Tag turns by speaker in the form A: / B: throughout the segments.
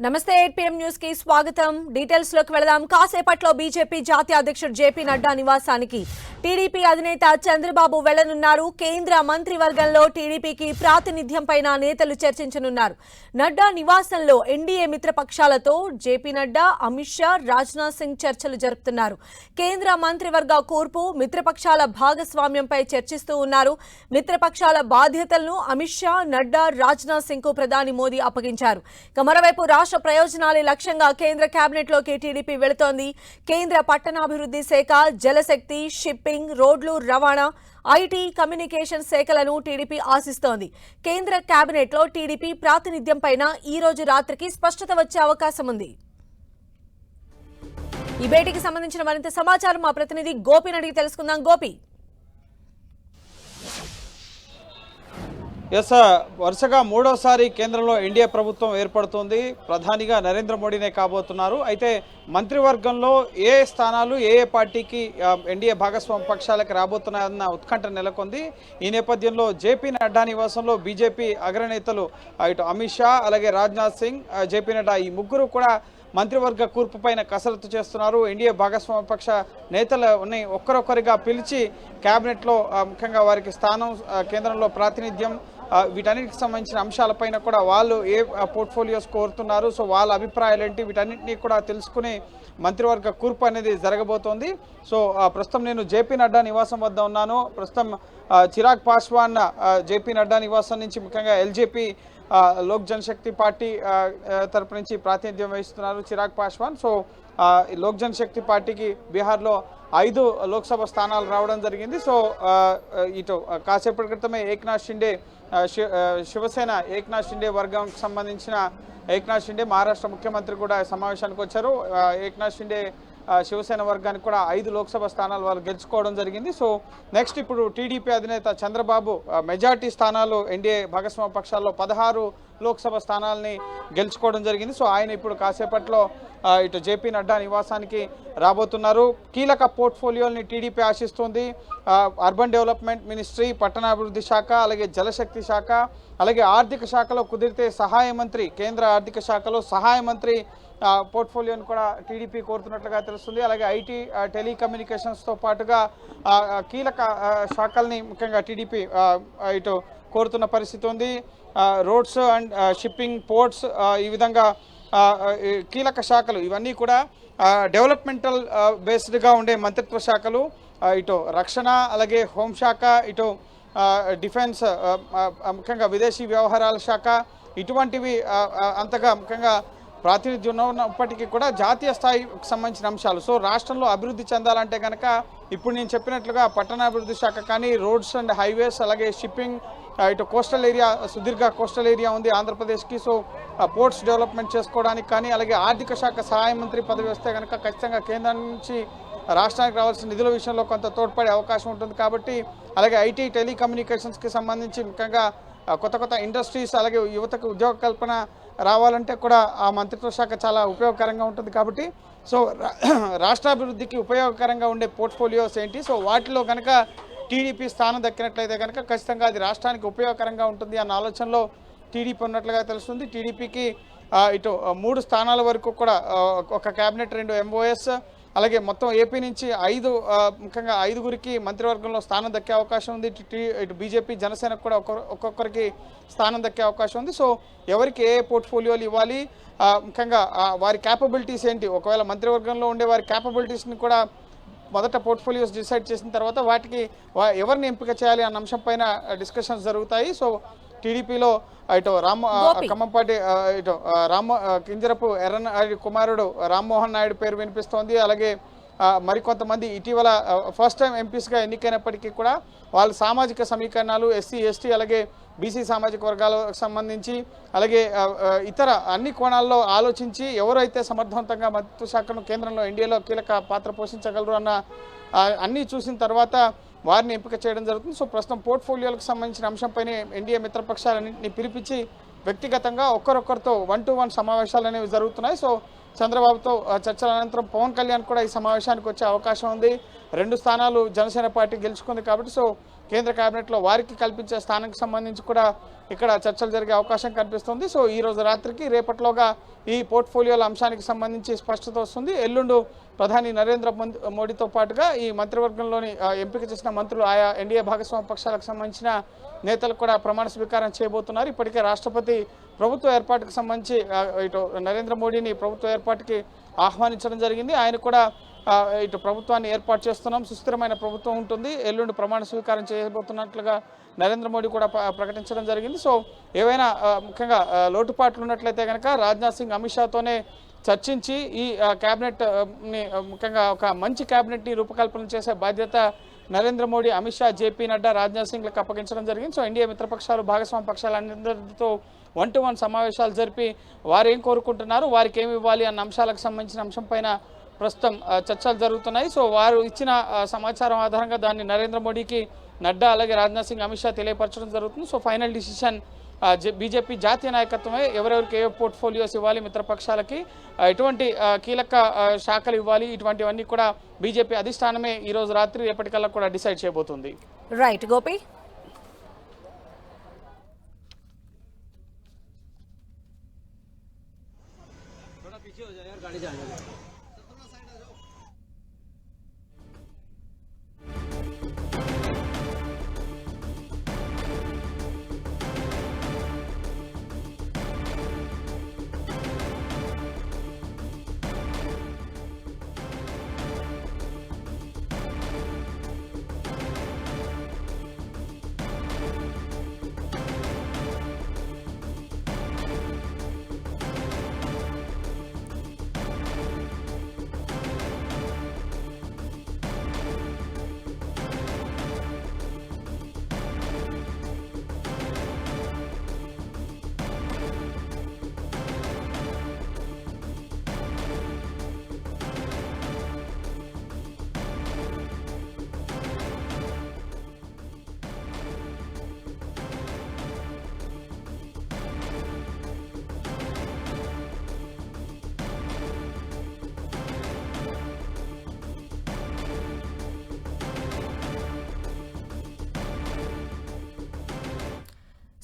A: నమస్తే ఏపీఎం న్యూస్కి స్వాగతం. డీటెయిల్స్లోకి వెళదాం. కాసేపట్లో బీజేపీ జాతీయ అధ్యక్షుడు జేపీ నడ్డా నివాసానికి. టీడీపీ అధినేత చంద్రబాబు వెళ్ళనున్నారు. కేంద్ర మంత్రివర్గంలో టీడీపీకి ప్రాతినిధ్యం పైన నేతలు చర్చించనున్నారు. నడ్డా నివాసంలో ఎన్డీఏ మిత్రపక్షాలతో జేపీ నడ్డా అమిత్ షా రాజ్నాథ్ సింగ్ చర్చలు జరుపుతున్నారు. కేంద్ర మంత్రివర్గ కూర్పు మిత్రపక్షాల భాగస్వామ్యంపై చర్చిస్తూ ఉన్నారు. మిత్రపక్షాల బాధ్యతలను అమిత్ షా నడ్డా రాజ్నాథ్ సింగ్కు ప్రధాని మోదీ అప్పగించారు. ఇక మరోవైపు రాష్ట్ర ప్రయోజనాలే లక్ష్యంగా కేంద్ర కేబినెట్లోకి టీడీపీ వెళుతోంది. కేంద్ర పట్టణాభివృద్ధి శాఖ జలశక్తి షిప్పింగ్ రోడ్లు రవాణా ఐటీ కమ్యూనికేషన్ శాఖలను టీడీపీ ఆశిస్తోంది. కేంద్ర కేబినెట్లో టీడీపీ ప్రాతినిధ్యం పైన ఈ రోజు రాత్రికి స్పష్టత వచ్చే అవకాశం ఉంది. ఈ భేటీకి సంబంధించిన మరింత సమాచారం మా ప్రతినిధి గోపిని అడిగి తెలుసుకుందాం. గోపి.
B: ఎస్ వరుసగా మూడోసారి కేంద్రంలో ఎన్డీఏ ప్రభుత్వం ఏర్పడుతుంది. ప్రధానిగా నరేంద్ర మోడీనే కాబోతున్నారు. అయితే మంత్రివర్గంలో ఏ స్థానాలు ఏ ఏ పార్టీకి ఎన్డీఏ భాగస్వామ్య పక్షాలకు రాబోతున్నాయన్న ఉత్కంఠ నెలకొంది. ఈ నేపథ్యంలో జేపీ నడ్డా నివాసంలో బీజేపీ అగ్రనేతలు ఇటు అమిత్ షా అలాగే రాజ్నాథ్ సింగ్ జేపీ నడ్డా ఈ ముగ్గురు కూడా మంత్రివర్గ కూర్పు పైన కసరత్తు చేస్తున్నారు. ఎన్డీఏ భాగస్వామ్య పక్ష నేతలని ఒక్కరొక్కరిగా పిలిచి క్యాబినెట్లో ముఖ్యంగా వారికి స్థానం కేంద్రంలో ప్రాతినిధ్యం వీటన్నిటికి సంబంధించిన అంశాలపైన కూడా వాళ్ళు ఏ పోర్ట్ఫోలియోస్ కోరుతున్నారు. సో వాళ్ళ అభిప్రాయాలు ఏంటి వీటన్నింటినీ కూడా తెలుసుకుని మంత్రివర్గ కూర్పు అనేది జరగబోతోంది. సో ప్రస్తుతం నేను జేపీ నడ్డా నివాసం వద్ద ఉన్నాను. ప్రస్తుతం చిరాగ్ పాస్వాన్ జేపీ నడ్డా నివాసం నుంచి ముఖ్యంగా ఎల్జేపీ లోక్ జనశక్తి పార్టీ తరపు నుంచి ప్రాతినిధ్యం వహిస్తున్నారు చిరాగ్ పాస్వాన్ సో లోక్ జనశక్తి పార్టీకి బీహార్లో ఐదు లోక్సభ స్థానాలు రావడం జరిగింది. సో ఇటు కాసేపటి క్రితమే ఏక్నాథ్ షిండే శివసేన ఏక్నాథ్ షిండే వర్గంకి సంబంధించిన ఏక్నాథ్ షిండే మహారాష్ట్ర ముఖ్యమంత్రి కూడా సమావేశానికి వచ్చారు. ఏక్నాథ్ షిండే శివసేన వర్గానికి కూడా ఐదు లోక్సభ స్థానాలు వాళ్ళు గెలుచుకోవడం జరిగింది. సో నెక్స్ట్ ఇప్పుడు టీడీపీ అధినేత చంద్రబాబు మెజార్టీ స్థానాలు ఎన్డీఏ భాగస్వామ్య పక్షాల్లో పదహారు లోక్సభ స్థానాలని గెలుచుకోవడం జరిగింది. సో ఆయన ఇప్పుడు కాసేపట్లో ఇటు జేపీ నడ్డా నివాసానికి రాబోతున్నారు. కీలక పోర్ట్ఫోలియోని టీడీపీ ఆశిస్తుంది. అర్బన్ డెవలప్మెంట్ మినిస్ట్రీ పట్టణాభివృద్ధి శాఖ అలాగే జలశక్తి శాఖ అలాగే ఆర్థిక శాఖలో కుదిరితే సహాయ మంత్రి కేంద్ర ఆర్థిక శాఖలో సహాయ మంత్రి పోర్ట్ఫోలియోని కూడా టీడీపీ కోరుతున్నట్లుగా తెలుస్తుంది. అలాగే ఐటీ టెలికమ్యూనికేషన్స్తో పాటుగా కీలక శాఖల్ని ముఖ్యంగా టీడీపీ ఇటు కోరుతున్న పరిస్థితి ఉంది. రోడ్స్ అండ్ షిప్పింగ్ పోర్ట్స్ ఈ విధంగా కీలక శాఖలు ఇవన్నీ కూడా డెవలప్మెంటల్ బేస్డ్గా ఉండే మంత్రిత్వ శాఖలు ఇటు రక్షణ అలాగే హోంశాఖ ఇటు డిఫెన్స్ ముఖ్యంగా విదేశీ వ్యవహారాల శాఖ ఇటువంటివి అంతగా ముఖ్యంగా ప్రాతినిధ్యం ఉన్నప్పటికీ కూడా జాతీయ స్థాయికి సంబంధించిన అంశాలు. సో రాష్ట్రంలో అభివృద్ధి చెందాలంటే కనుక ఇప్పుడు నేను చెప్పినట్లుగా పట్టణాభివృద్ధి శాఖ కానీ రోడ్స్ అండ్ హైవేస్ అలాగే షిప్పింగ్ ఇటు కోస్టల్ ఏరియా సుదీర్ఘ కోస్టల్ ఏరియా ఉంది ఆంధ్రప్రదేశ్కి. సో పోర్ట్స్ డెవలప్మెంట్ చేసుకోవడానికి కానీ అలాగే ఆర్థిక శాఖ సహాయ మంత్రి పదవి వస్తే కనుక ఖచ్చితంగా కేంద్రం నుంచి రాష్ట్రానికి రావాల్సిన నిధుల విషయంలో కొంత తోడ్పడే అవకాశం ఉంటుంది కాబట్టి అలాగే ఐటీ టెలికమ్యూనికేషన్స్కి సంబంధించి ముఖ్యంగా కొత్త కొత్త ఇండస్ట్రీస్ అలాగే యువతకు ఉద్యోగ కల్పన రావాలంటే కూడా ఆ మంత్రిత్వ శాఖ చాలా ఉపయోగకరంగా ఉంటుంది కాబట్టి సో రా- రాష్ట్రాభివృద్ధికి ఉపయోగకరంగా ఉండే పోర్ట్ఫోలియోస్ ఏంటి? సో వాటిలో కనుక టీడీపీ స్థానం దక్కినట్లయితే కనుక ఖచ్చితంగా అది రాష్ట్రానికి ఉపయోగకరంగా ఉంటుంది అన్న ఆలోచనలో టీడీపీ ఉన్నట్లుగా తెలుస్తుంది. టీడీపీకి ఇటు మూడు స్థానాల వరకు కూడా ఒక క్యాబినెట్ రెండు ఎంఓఎస్ అలాగే మొత్తం ఏపీ నుంచి ఐదు ముఖ్యంగా ఐదుగురికి మంత్రివర్గంలో స్థానం దక్కే అవకాశం ఉంది. ఇటు బీజేపీ జనసేనకు కూడా ఒక్కొక్క- ఒక్కొక్కరికి స్థానం దక్కే అవకాశం ఉంది. సో ఎవరికి ఏ పోర్ట్ఫోలియోలు ఇవ్వాలి? ముఖ్యంగా వారి క్యాపబిలిటీస్ ఏంటి? ఒకవేళ మంత్రివర్గంలో ఉండే వారి క్యాపబిలిటీస్ని కూడా మొదట పోర్ట్ఫోలియోస్ డిసైడ్ చేసిన తర్వాత వాటికి వా- ఎవరిని ఎంపిక చేయాలి అన్న అంశం పైన డిస్కషన్స్ జరుగుతాయి. సో టీడీపీలో ఇటు రామ్. ఖమ్మంపాటి ఇటు రామ కింజరపు ఎర్రన్న ఆయన కుమారుడు రామ్మోహన్ నాయుడు పేరు వినిపిస్తోంది అలాగే మరికొంతమంది ఇటీవల ఫస్ట్ టైం ఎంపీస్గా ఎన్నికైనప్పటికీ కూడా వాళ్ళ సామాజిక సమీకరణాలు ఎస్సీ ఎస్టీ అలాగే బీసీ సామాజిక వర్గాలకు సంబంధించి అలాగే ఇతర అన్ని కోణాల్లో ఆలోచించి ఎవరైతే సమర్థవంతంగా మంత్రిత్వ శాఖను కేంద్రంలో ఎన్డీఏలో కీలక పాత్ర పోషించగలరు అన్న అన్నీ చూసిన తర్వాత వారిని ఎంపిక చేయడం జరుగుతుంది. సో ప్రస్తుతం పోర్ట్ఫోలియోలకు సంబంధించిన అంశంపైనే ఎన్డీఏ మిత్రపక్షాలన్నింటినీ పిలిపించి వ్యక్తిగతంగా ఒక్కరొక్కరితో వన్ టు వన్ సమావేశాలు అనేవి జరుగుతున్నాయి. సో చంద్రబాబుతో ఆ, చర్చల అనంతరం పవన్ కళ్యాణ్ కూడా ఈ సమావేశానికి వచ్చే అవకాశం ఉంది. రెండు స్థానాలు జనసేన పార్టీ గెలుచుకుంది కాబట్టి సో
C: కేంద్ర కేబినెట్లో వారికి కల్పించే స్థానానికి సంబంధించి కూడా ఇక్కడ చర్చలు జరిగే అవకాశం కనిపిస్తుంది. సో ఈ రోజు రాత్రికి రేపట్లోగా ఈ పోర్ట్ఫోలియోల అంశానికి సంబంధించి స్పష్టత వస్తుంది. ఎల్లుండు ప్రధాని నరేంద్ర మోడీతో పాటుగా ఈ మంత్రివర్గంలోని ఎంపిక చేసిన మంత్రులు ఆయా ఎన్డీఏ భాగస్వామ్య పక్షాలకు సంబంధించిన నేతలు కూడా ప్రమాణ స్వీకారం చేయబోతున్నారు. ఇప్పటికే రాష్ట్రపతి ప్రభుత్వ ఏర్పాటుకు సంబంధించి ఇటు నరేంద్ర మోడీని ప్రభుత్వ ఏర్పాటుకి ఆహ్వానించడం జరిగింది. ఆయన కూడా ఇటు ప్రభుత్వాన్ని ఏర్పాటు చేస్తున్నాం. సుస్థిరమైన ప్రభుత్వం ఉంటుంది. ఎల్లుండి ప్రమాణ స్వీకారం చేయబోతున్నట్లుగా నరేంద్ర మోడీ కూడా ప్రకటించడం జరిగింది. సో ఏవైనా ముఖ్యంగా లోటుపాట్లు ఉన్నట్లయితే కనుక రాజ్నాథ్ సింగ్ అమిత్ షాతోనే చర్చించి ఈ క్యాబినెట్ని క్యాబినెట్ని ముఖ్యంగా ఒక మంచి క్యాబినెట్ని రూపకల్పన చేసే బాధ్యత నరేంద్ర మోడీ అమిత్ షా జేపీ నడ్డా రాజ్నాథ్ సింగ్లకు అప్పగించడం జరిగింది. సో ఇండియా మిత్రపక్షాలు భాగస్వామ్య పక్షాలందరితో వన్ టు వన్ సమావేశాలు జరిపి వారు ఏం కోరుకుంటున్నారు వారికి ఏమి ఇవ్వాలి అన్న అంశాలకు సంబంధించిన అంశం పైన ప్రస్తుతం చర్చలు జరుగుతున్నాయి. సో వారు ఇచ్చిన సమాచారం ఆధారంగా దాన్ని నరేంద్ర మోడీకి నడ్డా అలాగే రాజ్నాథ్ సింగ్ అమిత్ షా తెలియపరచడం జరుగుతుంది. సో ఫైనల్ డిసిషన్ బీజేపీ జాతీయ నాయకత్వమే. ఎవరెవరికి ఏ పోర్ట్ఫోలియోస్ ఇవ్వాలి మిత్రపక్షాలకి ఎటువంటి కీలక శాఖలు ఇవ్వాలి. ఇటువంటివన్నీ కూడా బీజేపీ అధిష్టానమే ఈ రోజు రాత్రి రేపటికల్లా కూడా డిసైడ్ చేయబోతుంది.
A: రైట్ గోపి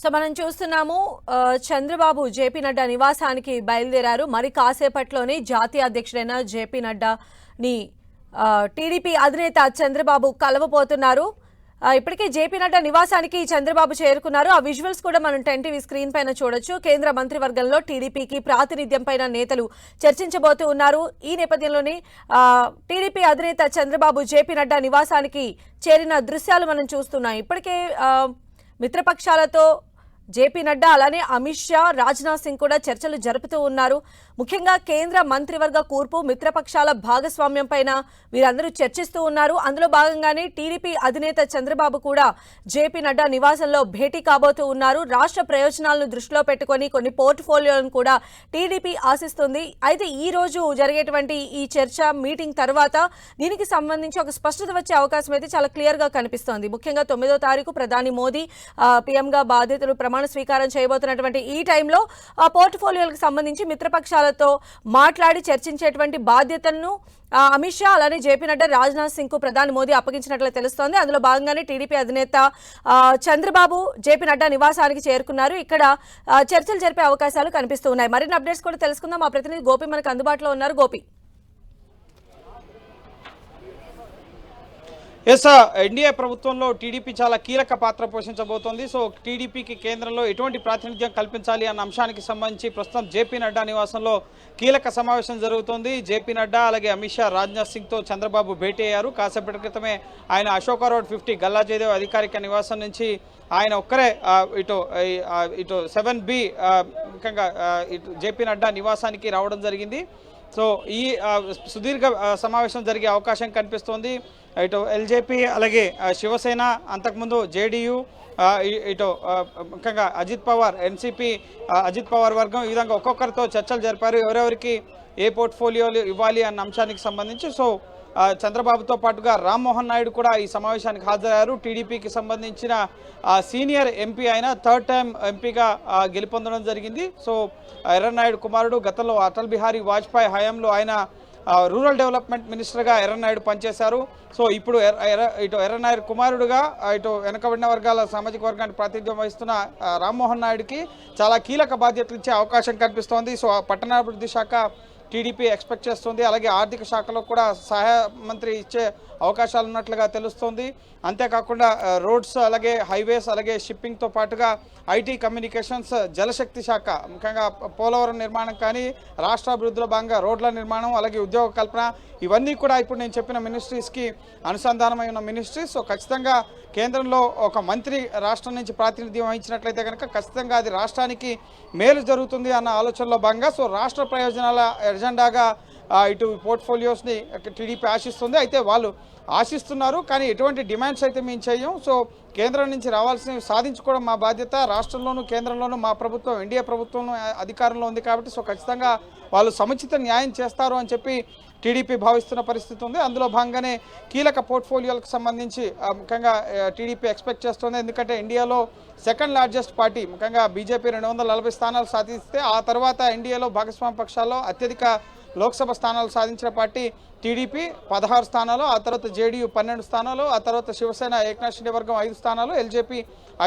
A: సో మనం చూస్తున్నాము చంద్రబాబు జేపీ నడ్డా నివాసానికి బయలుదేరారు. మరి కాసేపట్లోనే జాతీయ అధ్యక్షుడైన జేపీ నడ్డాని టీడీపీ అధినేత చంద్రబాబు కలవబోతున్నారు. ఇప్పటికే జేపీ నడ్డా నివాసానికి చంద్రబాబు చేరుకున్నారు. ఆ విజువల్స్ కూడా మనం టెన్ టీవీ స్క్రీన్ పైన చూడొచ్చు. కేంద్ర మంత్రివర్గంలో టీడీపీకి ప్రాతినిధ్యం పైన నేతలు చర్చించబోతూ ఉన్నారు. ఈ నేపథ్యంలోనే టీడీపీ అధినేత చంద్రబాబు జేపీ నడ్డా నివాసానికి చేరిన దృశ్యాలు మనం చూస్తున్నాం. ఇప్పటికే మిత్రపక్షాలతో జేపీ నడ్డా అలానే అమిత్ షా రాజ్నాథ్ సింగ్ కూడా చర్చలు జరుపుతూ ఉన్నారు. ముఖ్యంగా కేంద్ర మంత్రివర్గ కూర్పు మిత్రపక్షాల భాగస్వామ్యం పైన వీరందరూ చర్చిస్తూ ఉన్నారు. అందులో భాగంగానే టీడీపీ అధినేత చంద్రబాబు కూడా జేపీ నడ్డా నివాసంలో భేటీ కాబోతూ ఉన్నారు. రాష్ట్ర ప్రయోజనాలను దృష్టిలో పెట్టుకొని కొన్ని పోర్ట్ఫోలియోలను కూడా టీడీపీ ఆశిస్తుంది. అయితే ఈ రోజు జరిగేటువంటి ఈ చర్చ మీటింగ్ తర్వాత దీనికి సంబంధించి ఒక స్పష్టత వచ్చే అవకాశం అయితే చాలా క్లియర్గా కనిపిస్తోంది. ముఖ్యంగా తొమ్మిదో తారీఖు ప్రధాని మోదీ పీఎంగా బాధ్యతలు ప్రమాణ స్వీకారం చేయబోతున్నటువంటి ఈ టైంలో ఆ పోర్ట్ఫోలియోలకు సంబంధించి మిత్రపక్షాలతో మాట్లాడి చర్చించేటువంటి బాధ్యతలను అమిత్ షా అలానే జేపీ నడ్డా రాజ్నాథ్ సింగ్కు ప్రధాని మోదీ అప్పగించినట్లు తెలుస్తోంది. అందులో భాగంగానే టీడీపీ అధినేత చంద్రబాబు జేపీ నడ్డా నివాసానికి చేరుకున్నారు. ఇక్కడ చర్చలు జరిపే అవకాశాలు కనిపిస్తూ ఉన్నాయి. మరిన్ని అప్డేట్స్ కూడా తెలుసుకుందాం. మా ప్రతినిధి గోపి మనకు అందుబాటులో ఉన్నారు. గోపి.
B: ఎస్ ఎన్డీఏ ప్రభుత్వంలో టీడీపీ చాలా కీలక పాత్ర పోషించబోతోంది. సో టీడీపీకి కేంద్రంలో ఎటువంటి ప్రాతినిధ్యం కల్పించాలి అన్న అంశానికి సంబంధించి ప్రస్తుతం జేపీ నడ్డా నివాసంలో కీలక సమావేశం జరుగుతోంది. జేపీ నడ్డా అలాగే అమిత్ షా రాజ్నాథ్ సింగ్తో చంద్రబాబు భేటీ అయ్యారు. కాసేపటి క్రితమే ఆయన అశోక రోడ్ ఫిఫ్టీ గల్లా జయదేవ్ అధికారిక నివాసం నుంచి ఆయన ఒక్కరే ఇటు ఇటు సెవెన్ బి ముఖ్యంగా ఇటు జేపీ నడ్డా నివాసానికి రావడం జరిగింది. సో ఈ సుదీర్ఘ సమావేశం జరిగే అవకాశం కనిపిస్తోంది. ఇటు ఎల్జేపీ అలాగే శివసేన అంతకుముందు జేడీయూ ఇటు ముఖ్యంగా అజిత్ పవార్ ఎన్సీపీ అజిత్ పవార్ వర్గం ఈ విధంగా ఒక్కొక్కరితో చర్చలు జరిపారు. ఎవరెవరికి ఏ పోర్ట్ఫోలియోలు ఇవ్వాలి అన్న అంశానికి సంబంధించి. సో చంద్రబాబుతో పాటుగా రామ్మోహన్ నాయుడు కూడా ఈ సమావేశానికి హాజరయ్యారు. టీడీపీకి సంబంధించిన సీనియర్ ఎంపీ అయిన థర్డ్ టైం ఎంపీగా గెలుపొందడం జరిగింది. సో ఎర్రనాయుడు కుమారుడు గతంలో అటల్ బిహారీ వాజ్పేయి హయాంలో ఆయన రూరల్ డెవలప్మెంట్ మినిస్టర్గా ఎర్రనాయుడు పనిచేశారు. సో ఇప్పుడు ఎర్ర- ఇటు ఎర్రనాయుడు కుమారుడుగా ఇటు వెనుకబడిన వర్గాల సామాజిక వర్గానికి ప్రాతినిధ్యం వహిస్తున్న రామ్మోహన్ నాయుడుకి చాలా కీలక బాధ్యతలు ఇచ్చే అవకాశం కనిపిస్తోంది. సో పట్టణాభివృద్ధి శాఖ టీడీపీ ఎక్స్పెక్ట్ చేస్తుంది. అలాగే ఆర్థిక శాఖలో కూడా సహాయ మంత్రి ఇచ్చే అవకాశాలు ఉన్నట్లుగా తెలుస్తోంది. అంతేకాకుండా రోడ్స్ అలాగే హైవేస్ అలాగే షిప్పింగ్తో పాటుగా ఐటీ కమ్యూనికేషన్స్ జలశక్తి శాఖ ముఖ్యంగా పోలవరం నిర్మాణం కానీ రాష్ట్ర అభివృద్ధిలో భాగంగా రోడ్ల నిర్మాణం అలాగే ఉద్యోగ కల్పన ఇవన్నీ కూడా ఇప్పుడు నేను చెప్పిన మినిస్ట్రీస్కి అనుసంధానమై ఉన్న మినిస్ట్రీస్ సో ఖచ్చితంగా కేంద్రంలో ఒక మంత్రి రాష్ట్రం నుంచి ప్రాతినిధ్యం వహించినట్లయితే కనుక ఖచ్చితంగా అది రాష్ట్రానికి మేలు జరుగుతుంది అన్న ఆలోచనలో భాగంగా సో రాష్ట్ర ప్రయోజనాల ఎజెండాగా ఇటు పోర్ట్ఫోలియోస్ని టీడీపీ ఆశిస్తుంది. అయితే వాళ్ళు ఆశిస్తున్నారు కానీ ఎటువంటి డిమాండ్స్ అయితే మేము చేయం సో కేంద్రం నుంచి రావాల్సినవి సాధించుకోవడం మా బాధ్యత. రాష్ట్రంలోనూ కేంద్రంలోనూ మా ప్రభుత్వం ఎన్డీఏ ప్రభుత్వం అధికారంలో ఉంది కాబట్టి సో ఖచ్చితంగా వాళ్ళు సముచిత న్యాయం చేస్తారు అని చెప్పి టీడీపీ భావిస్తున్న పరిస్థితి ఉంది. అందులో భాగంగానే కీలక పోర్ట్ఫోలియోలకు సంబంధించి ముఖ్యంగా టీడీపీ ఎక్స్పెక్ట్ చేస్తుంది. ఎందుకంటే ఇండియాలో సెకండ్ లార్జెస్ట్ పార్టీ ముఖ్యంగా బీజేపీ రెండు వందల నలభై స్థానాలు సాధిస్తే ఆ తర్వాత ఎన్డీఏలో భాగస్వామ్య పక్షాల్లో అత్యధిక లోక్సభ స్థానాలు సాధించిన పార్టీ టీడీపీ పదహారు స్థానాలు ఆ తర్వాత జేడీయూ పన్నెండు స్థానాలు ఆ తర్వాత శివసేన ఏకనాథ్ షిండే వర్గం ఐదు స్థానాలు ఎల్జేపీ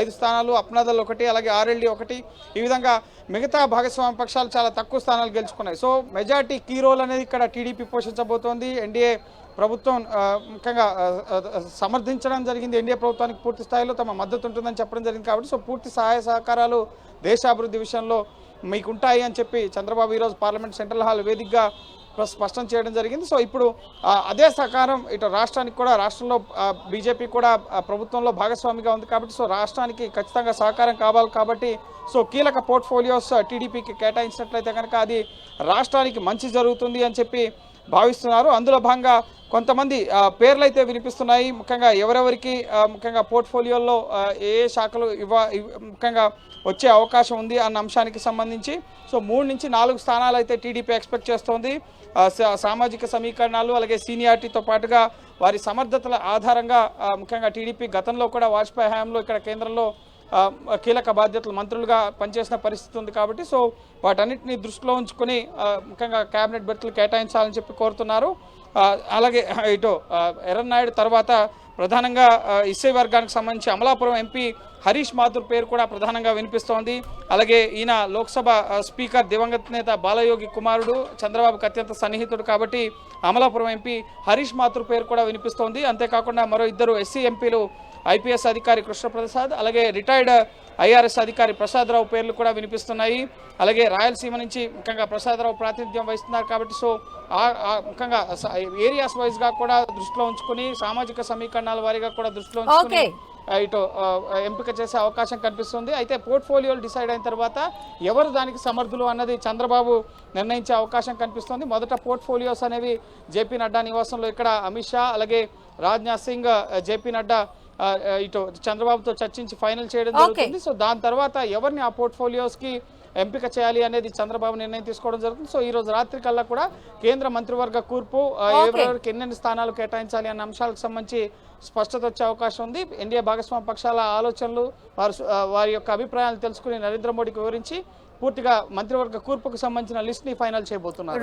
B: ఐదు స్థానాలు అప్నాదల్ ఒకటి అలాగే ఆర్ఎల్డీ ఒకటి. ఈ విధంగా మిగతా భాగస్వామ్య పక్షాలు చాలా తక్కువ స్థానాలు గెలుచుకున్నాయి. సో మెజార్టీ కీ రోల్ అనేది ఇక్కడ టీడీపీ పోషించబోతోంది. ఎన్డీఏ ప్రభుత్వం ముఖ్యంగా సమర్థించడం జరిగింది. ఎన్డీఏ ప్రభుత్వానికి పూర్తి స్థాయిలో తమ మద్దతు ఉంటుందని చెప్పడం జరిగింది కాబట్టి సో పూర్తి సహాయ సహకారాలు దేశాభివృద్ధి విషయంలో మీకు ఉంటాయి అని చెప్పి చంద్రబాబు ఈరోజు పార్లమెంట్ సెంట్రల్ హాల్ వేదికగా స్పష్టం చేయడం జరిగింది. సో ఇప్పుడు అదే సహకారం ఇటు రాష్ట్రానికి కూడా రాష్ట్రంలో బీజేపీ కూడా ప్రభుత్వంలో భాగస్వామిగా ఉంది కాబట్టి సో రాష్ట్రానికి ఖచ్చితంగా సహకారం కావాలి కాబట్టి సో కీలక పోర్ట్ఫోలియోస్ టీడీపీకి కేటాయించినట్లయితే కనుక అది రాష్ట్రానికి మంచి జరుగుతుంది అని చెప్పి భావిస్తున్నారు. అందులో భాగంగా కొంతమంది పేర్లు అయితే వినిపిస్తున్నాయి. ముఖ్యంగా ఎవరెవరికి ముఖ్యంగా పోర్ట్ఫోలియోలో ఏ ఏ శాఖలు ఇవ్వ ముఖ్యంగా వచ్చే అవకాశం ఉంది అన్న అంశానికి సంబంధించి. సో మూడు నుంచి నాలుగు స్థానాలు అయితే టీడీపీ ఎక్స్పెక్ట్ చేస్తోంది. సా- సామాజిక సమీకరణాలు అలాగే సీనియారిటీతో పాటుగా వారి సమర్థతల ఆధారంగా ముఖ్యంగా టీడీపీ గతంలో కూడా వాజ్పేయి హయాంలో ఇక్కడ కేంద్రంలో కీలక బాధ్యతలు మంత్రులుగా పనిచేసిన పరిస్థితి ఉంది కాబట్టి సో వాటన్నిటిని దృష్టిలో ఉంచుకొని ముఖ్యంగా కేబినెట్ బెర్త్లు కేటాయించాలని చెప్పి కోరుతున్నారు. అలాగే ఇటు ఆ, ఎర్రన్నాయుడు తర్వాత ప్రధానంగా ఆ, ఇస్సే వర్గానికి సంబంధించి అమలాపురం ఎంపీ హరీష్ మాథుర్ పేరు కూడా ప్రధానంగా వినిపిస్తోంది. అలాగే ఈయన లోక్సభ స్పీకర్ దివంగత నేత బాలయోగి కుమారుడు చంద్రబాబుకి అత్యంత సన్నిహితుడు కాబట్టి అమలాపురం ఎంపీ హరీష్ మాథుర్ పేరు కూడా వినిపిస్తోంది. అంతేకాకుండా మరో ఇద్దరు ఎస్సీ ఎంపీలు ఐపీఎస్ అధికారి కృష్ణప్రసాద్ అలాగే రిటైర్డ్ ఐఆర్ఎస్ అధికారి ప్రసాదరావు పేర్లు కూడా వినిపిస్తున్నాయి. అలాగే రాయలసీమ నుంచి ముఖ్యంగా ప్రసాదరావు ప్రాతినిధ్యం వహిస్తున్నారు కాబట్టి సో ముఖ్యంగా ఏరియాస్ వైజ్గా కూడా దృష్టిలో ఉంచుకుని సామాజిక సమీకరణాల వారీగా కూడా దృష్టిలో ఉంచుకుని
C: ఇటు ఎంపిక చేసే అవకాశం కనిపిస్తుంది. అయితే పోర్ట్ఫోలియోలు డిసైడ్ అయిన తర్వాత ఎవరు దానికి సమర్థులు అన్నది చంద్రబాబు నిర్ణయించే అవకాశం కనిపిస్తుంది. మొదట పోర్ట్ఫోలియోస్ అనేవి జేపీ నడ్డా నివాసంలో ఇక్కడ అమిత్ షా అలాగే రాజ్నాథ్ సింగ్ జేపీ నడ్డా ఇటు చంద్రబాబుతో చర్చించి ఫైనల్ చేయడం. జరుగుతుంది. సో దాని తర్వాత ఎవరిని ఆ పోర్ట్ఫోలియోస్కి ఎంపిక చేయాలి అనేది చంద్రబాబు నిర్ణయం తీసుకోవడం జరుగుతుంది. సో ఈ రోజు రాత్రి కల్లా కూడా కేంద్ర మంత్రివర్గ కూర్పు. ఎవరెవరికి ఎన్నెన్ని స్థానాలు కేటాయించాలి అన్న అంశాలకు సంబంధించి స్పష్టత వచ్చే అవకాశం ఉంది. ఎన్డీఏ భాగస్వామ్య పక్షాల ఆలోచనలు వారు వారి యొక్క అభిప్రాయాలు తెలుసుకుని నరేంద్ర మోడీకి వివరించి పూర్తిగా మంత్రివర్గ కూర్పుకు సంబంధించిన లిస్ట్ని ఫైనల్ చేయబోతున్నారు.